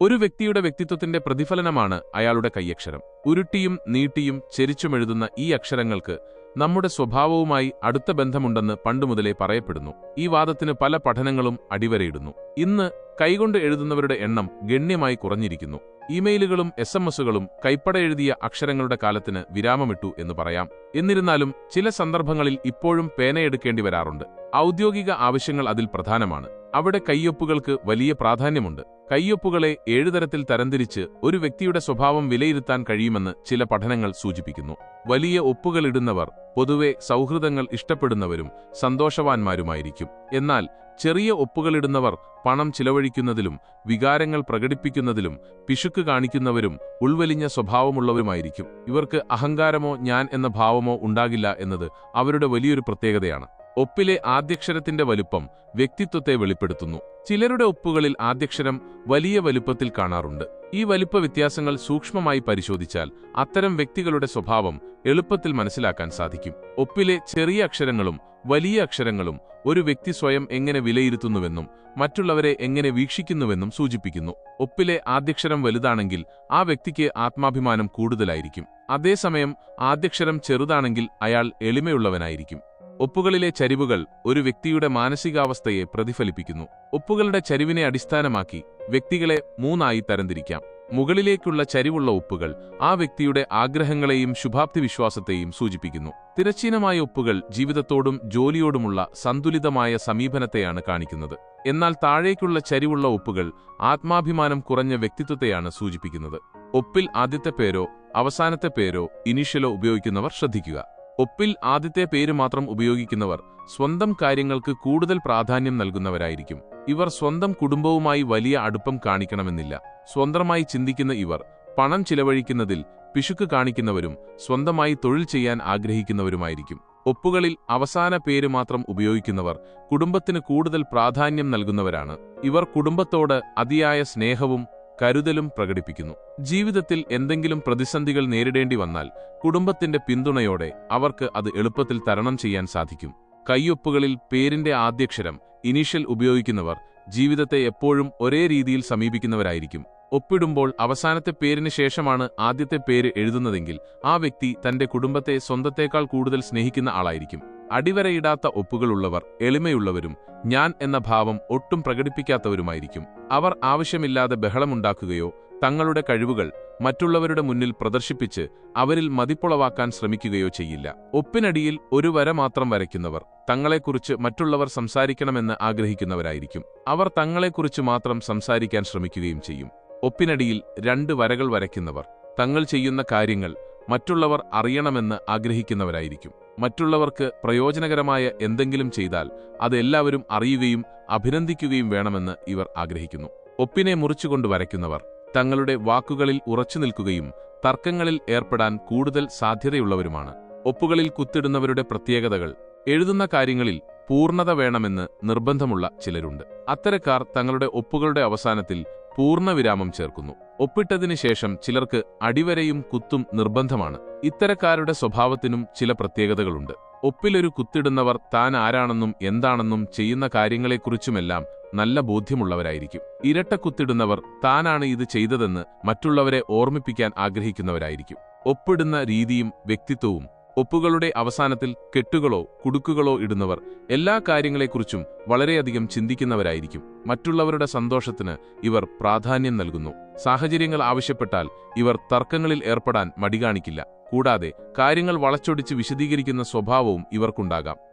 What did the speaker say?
ഒരു വ്യക്തിയുടെ വ്യക്തിത്വത്തിന്റെ പ്രതിഫലനമാണ് അയാളുടെ കൈയക്ഷരം. ഉരുട്ടിയും നീട്ടിയും ചെരിച്ചുമെഴുതുന്ന ഈ അക്ഷരങ്ങൾക്ക് നമ്മുടെ സ്വഭാവവുമായി അടുത്ത ബന്ധമുണ്ടെന്ന് പണ്ടുമുതലേ പറയപ്പെടുന്നു. ഈ വാദത്തിന് പല പഠനങ്ങളും അടിവരയിടുന്നു. ഇന്ന് കൈകൊണ്ട് എഴുതുന്നവരുടെ എണ്ണം ഗണ്യമായി കുറഞ്ഞിരിക്കുന്നു. ഇമെയിലുകളും എസ് എം എസുകളും കൈപ്പട എഴുതിയ അക്ഷരങ്ങളുടെ കാലത്തിന് വിരാമമിട്ടു എന്ന് പറയാം. എന്നിരുന്നാലും ചില സന്ദർഭങ്ങളിൽ ഇപ്പോഴും പേനയെടുക്കേണ്ടി വരാറുണ്ട്. ഔദ്യോഗിക ആവശ്യങ്ങൾ അതിൽ പ്രധാനമാണ്. അവിടെ കയ്യൊപ്പുകൾക്ക് വലിയ പ്രാധാന്യമുണ്ട്. കയ്യൊപ്പുകളെ ഏഴുതരത്തിൽ തരംതിരിച്ച് ഒരു വ്യക്തിയുടെ സ്വഭാവം വിലയിരുത്താൻ കഴിയുമെന്ന് ചില പഠനങ്ങൾ സൂചിപ്പിക്കുന്നു. വലിയ ഒപ്പുകളിടുന്നവർ പൊതുവെ സൗഹൃദങ്ങൾ ഇഷ്ടപ്പെടുന്നവരും സന്തോഷവാന്മാരുമായിരിക്കും. എന്നാൽ ചെറിയ ഒപ്പുകളിടുന്നവർ പണം ചിലവഴിക്കുന്നതിലും വികാരങ്ങൾ പ്രകടിപ്പിക്കുന്നതിലും പിശുക്ക് കാണിക്കുന്നവരും ഉൾവലിഞ്ഞ സ്വഭാവമുള്ളവരുമായിരിക്കും. ഇവർക്ക് അഹങ്കാരമോ ഞാൻ എന്ന ഭാവമോ ഉണ്ടാകില്ല എന്നത് അവരുടെ വലിയൊരു പ്രത്യേകതയാണ്. ഒപ്പിലെ ആദ്യക്ഷരത്തിന്റെ വലുപ്പം വ്യക്തിത്വത്തെ വെളിപ്പെടുത്തുന്നു. ചിലരുടെ ഒപ്പുകളിൽ ആദ്യക്ഷരം വലിയ വലുപ്പത്തിൽ കാണാറുണ്ട്. ഈ വലുപ്പ വ്യത്യാസങ്ങൾ സൂക്ഷ്മമായി പരിശോധിച്ചാൽ അത്തരം വ്യക്തികളുടെ സ്വഭാവം എളുപ്പത്തിൽ മനസ്സിലാക്കാൻ സാധിക്കും. ഒപ്പിലെ ചെറിയ അക്ഷരങ്ങളും വലിയ അക്ഷരങ്ങളും ഒരു വ്യക്തി സ്വയം എങ്ങനെ വിലയിരുത്തുന്നുവെന്നും മറ്റുള്ളവരെ എങ്ങനെ വീക്ഷിക്കുന്നുവെന്നും സൂചിപ്പിക്കുന്നു. ഒപ്പിലെ ആദ്യക്ഷരം വലുതാണെങ്കിൽ ആ വ്യക്തിക്ക് ആത്മാഭിമാനം കൂടുതലായിരിക്കും. അതേസമയം ആദ്യക്ഷരം ചെറുതാണെങ്കിൽ അയാൾ എളിമയുള്ളവനായിരിക്കും. ഒപ്പുകളിലെ ചരിവുകൾ ഒരു വ്യക്തിയുടെ മാനസികാവസ്ഥയെ പ്രതിഫലിപ്പിക്കുന്നു. ഒപ്പുകളുടെ ചരിവിനെ അടിസ്ഥാനമാക്കി വ്യക്തികളെ മൂന്നായി തരംതിരിക്കാം. മുകളിലേക്കുള്ള ചരിവുള്ള ഒപ്പുകൾ ആ വ്യക്തിയുടെ ആഗ്രഹങ്ങളെയും ശുഭാപ്തി വിശ്വാസത്തെയും സൂചിപ്പിക്കുന്നു. തിരശ്ചീനമായ ഒപ്പുകൾ ജീവിതത്തോടും ജോലിയോടുമുള്ള സന്തുലിതമായ സമീപനത്തെയാണ് കാണിക്കുന്നത്. എന്നാൽ താഴേക്കുള്ള ചരിവുള്ള ഒപ്പുകൾ ആത്മാഭിമാനം കുറഞ്ഞ വ്യക്തിത്വത്തെയാണ് സൂചിപ്പിക്കുന്നത്. ഒപ്പിൽ ആദ്യത്തെ പേരോ അവസാനത്തെ പേരോ ഇനീഷ്യലോ ഉപയോഗിക്കുന്നവർ ശ്രദ്ധിക്കുക. ഒപ്പിൽ ആദ്യത്തെ പേര് മാത്രം ഉപയോഗിക്കുന്നവർ സ്വന്തം കാര്യങ്ങൾക്ക് കൂടുതൽ പ്രാധാന്യം നൽകുന്നവരായിരിക്കും. ഇവർ സ്വന്തം കുടുംബവുമായി വലിയ അടുപ്പം കാണിക്കണമെന്നില്ല. സ്വന്തമായി ചിന്തിക്കുന്ന ഇവർ പണം ചിലവഴിക്കുന്നതിൽ പിശുക്ക് കാണിക്കുന്നവരും സ്വന്തമായി തൊഴിൽ ചെയ്യാൻ ആഗ്രഹിക്കുന്നവരുമായിരിക്കും. ഒപ്പുകളിൽ അവസാന പേര് മാത്രം ഉപയോഗിക്കുന്നവർ കുടുംബത്തിന് കൂടുതൽ പ്രാധാന്യം നൽകുന്നവരാണ്. ഇവർ കുടുംബത്തോട് അതിയായ സ്നേഹവും കരുതലും പ്രകടിപ്പിക്കുന്നു. ജീവിതത്തിൽ എന്തെങ്കിലും പ്രതിസന്ധികൾ നേരിടേണ്ടി വന്നാൽ കുടുംബത്തിന്റെ പിന്തുണയോടെ അവർക്ക് അത് എളുപ്പത്തിൽ തരണം ചെയ്യാൻ സാധിക്കും. കയ്യൊപ്പുകളിൽ പേരിന്റെ ആദ്യക്ഷരം ഇനീഷ്യൽ ഉപയോഗിക്കുന്നവർ ജീവിതത്തെ എപ്പോഴും ഒരേ രീതിയിൽ സമീപിക്കുന്നവരായിരിക്കും. ഒപ്പിടുമ്പോൾ അവസാനത്തെ പേരിന് ശേഷമാണ് ആദ്യത്തെ പേര് എഴുതുന്നതെങ്കിൽ ആ വ്യക്തി തന്റെ കുടുംബത്തെ സ്വന്തത്തേക്കാൾ കൂടുതൽ സ്നേഹിക്കുന്ന ആളായിരിക്കും. അടിവരയിടാത്ത ഒപ്പുകളുള്ളവർ എളിമയുള്ളവരും ഞാൻ എന്ന ഭാവം ഒട്ടും പ്രകടിപ്പിക്കാത്തവരുമായിരിക്കും. അവർ ആവശ്യമില്ലാതെ ബഹളമുണ്ടാക്കുകയോ തങ്ങളുടെ കഴിവുകൾ മറ്റുള്ളവരുടെ മുന്നിൽ പ്രദർശിപ്പിച്ച് അവരിൽ മതിപ്പുളവാക്കാൻ ശ്രമിക്കുകയോ ചെയ്യില്ല. ഒപ്പിനടിയിൽ ഒരു വര മാത്രം വരയ്ക്കുന്നവർ തങ്ങളെക്കുറിച്ച് മറ്റുള്ളവർ സംസാരിക്കണമെന്ന് ആഗ്രഹിക്കുന്നവരായിരിക്കും. അവർ തങ്ങളെക്കുറിച്ച് മാത്രം സംസാരിക്കാൻ ശ്രമിക്കുകയും ചെയ്യും. ഒപ്പിനടിയിൽ രണ്ട് വരകൾ വരയ്ക്കുന്നവർ തങ്ങൾ ചെയ്യുന്ന കാര്യങ്ങൾ മറ്റുള്ളവർ അറിയണമെന്ന് ആഗ്രഹിക്കുന്നവരായിരിക്കും. മറ്റുള്ളവർക്ക് പ്രയോജനകരമായ എന്തെങ്കിലും ചെയ്താൽ അത് എല്ലാവരും അറിയുകയും അഭിനന്ദിക്കുകയും വേണമെന്ന് ഇവർ ആഗ്രഹിക്കുന്നു. ഒപ്പിനെ മുറിച്ചുകൊണ്ട് വരയ്ക്കുന്നവർ തങ്ങളുടെ വാക്കുകളിൽ ഉറച്ചു നിൽക്കുകയും തർക്കങ്ങളിൽ ഏർപ്പെടാൻ കൂടുതൽ സാധ്യതയുള്ളവരുമാണ്. ഒപ്പുകളിൽ കുത്തിടുന്നവരുടെ പ്രത്യേകതകൾ എഴുതുന്ന കാര്യങ്ങളിൽ പൂർണത വേണമെന്ന് നിർബന്ധമുള്ള ചിലരുണ്ട്. അത്തരക്കാർ തങ്ങളുടെ ഒപ്പുകളുടെ അവസാനത്തിൽ പൂർണവിരാമം ചേർക്കുന്നു. ഒപ്പിട്ടതിനു ശേഷം ചിലർക്ക് അടിവരയും കുത്തും നിർബന്ധമാണ്. ഇത്തരക്കാരുടെ സ്വഭാവത്തിനും ചില പ്രത്യേകതകളുണ്ട്. ഒപ്പിലൊരു കുത്തിടുന്നവർ താൻ ആരാണെന്നും എന്താണെന്നും ചെയ്യുന്ന കാര്യങ്ങളെക്കുറിച്ചുമെല്ലാം നല്ല ബോധ്യമുള്ളവരായിരിക്കും. ഇരട്ട കുത്തിടുന്നവർ താനാണ് ഇത് ചെയ്തതെന്ന് മറ്റുള്ളവരെ ഓർമ്മിപ്പിക്കാൻ ആഗ്രഹിക്കുന്നവരായിരിക്കും. ഒപ്പിടുന്ന രീതിയും വ്യക്തിത്വവും ഒപ്പുകളുടെ അവസാനത്തിൽ കെട്ടുകളോ കുടുക്കുകളോ ഇടുന്നവർ എല്ലാ കാര്യങ്ങളെക്കുറിച്ചും വളരെയധികം ചിന്തിക്കുന്നവരായിരിക്കും. മറ്റുള്ളവരുടെ സന്തോഷത്തിന് ഇവർ പ്രാധാന്യം നൽകുന്നു. സാഹചര്യങ്ങൾ ആവശ്യപ്പെട്ടാൽ ഇവർ തർക്കങ്ങളിൽ ഏർപ്പെടാൻ മടികാണിക്കില്ല കൂടാതെ കാര്യങ്ങൾ വളച്ചൊടിച്ച് വിശദീകരിക്കുന്ന സ്വഭാവവും ഇവർക്കുണ്ടാകാം.